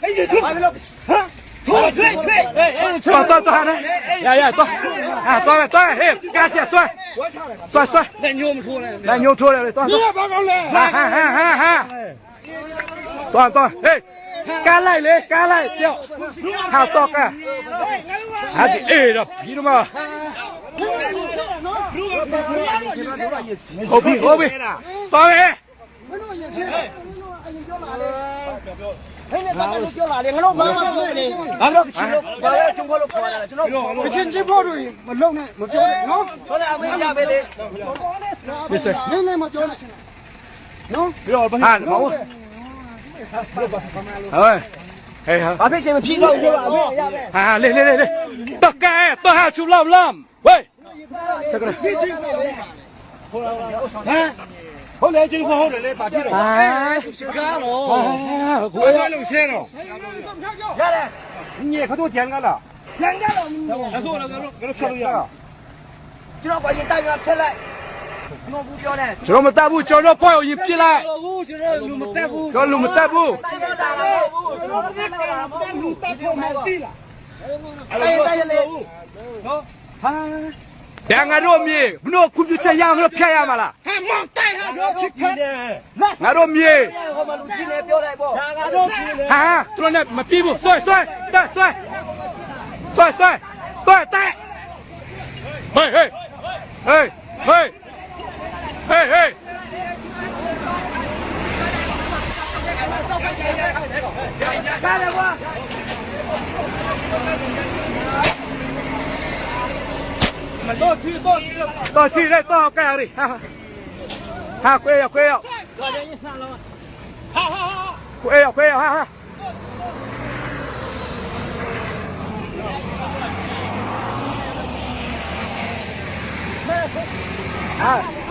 哎，你出来了，啊！退退退！哎哎，坐坐坐下来，呀呀坐，啊坐来坐来，嘿，感谢摔，摔摔，那牛们出来，来牛出来了，坐坐，报告嘞！哈哈哈哈哈，坐坐，嘿，干来嘞，干来掉，好坐干，还得哎的皮了嘛，后皮后皮，到位。 à biết xem mà phi lâu chưa à lên lên lên lên. Tao kè tao hạ chụp lầm lầm 喂 sao cái này? Hả? ဟုတ်လေချင်းခေါ်ဟုတ်တယ်လေဘာဖြစ်တော့ဟာရှင်းကားတော့ကိုယ်ကလုံးရှင်းတော့ရတယ်ညေခတို့ကြံကလားကြံကြတော့အစိုးရကလည်းကလည်းဖြတ်လို့ရကျွန်တော်ကိုရင်တိုက်ရဖြတ်လိုက်ကျွန်တော်ဘူးပြောတယ်ကျွန်တော်မတက်ဘူးကျွန်တော်ပွဲကိုရင်ပြစ်လိုက်ဘူးကျွန်တော်လူမတက်ဘူးကျွန်တော်လူမတက်ဘူးကျွန်တော်တက်ဘူးကျွန်တော်တက်ဘူးလူတက်ဖို့မသိလားအဲ့ဒါရလေနော်ဟာတန်ငါတို့မြေမင်းတို့ကွန်ပျူတာရအောင်လို့ဖျက်ရမှာလားဟဲ့မောင်တက် ငါတို့မြေဟောမလူကြီးနဲ့ပြောလိုက်ပေါ့ငါတို့မြေဟာသူတို့နဲ့မပြေးဘူးဆွဲဆွဲတက်ဆွဲဆွဲဆွဲတက်တက်ဟေးဟေးဟေးဟေးဟေးဟေးကားလေကွာမတော့ချီတော့ချီတော့ချီလိုက်တော့ကားရီဟာ 好可以了你以了好好。好可以了可以了哈哈可以可啊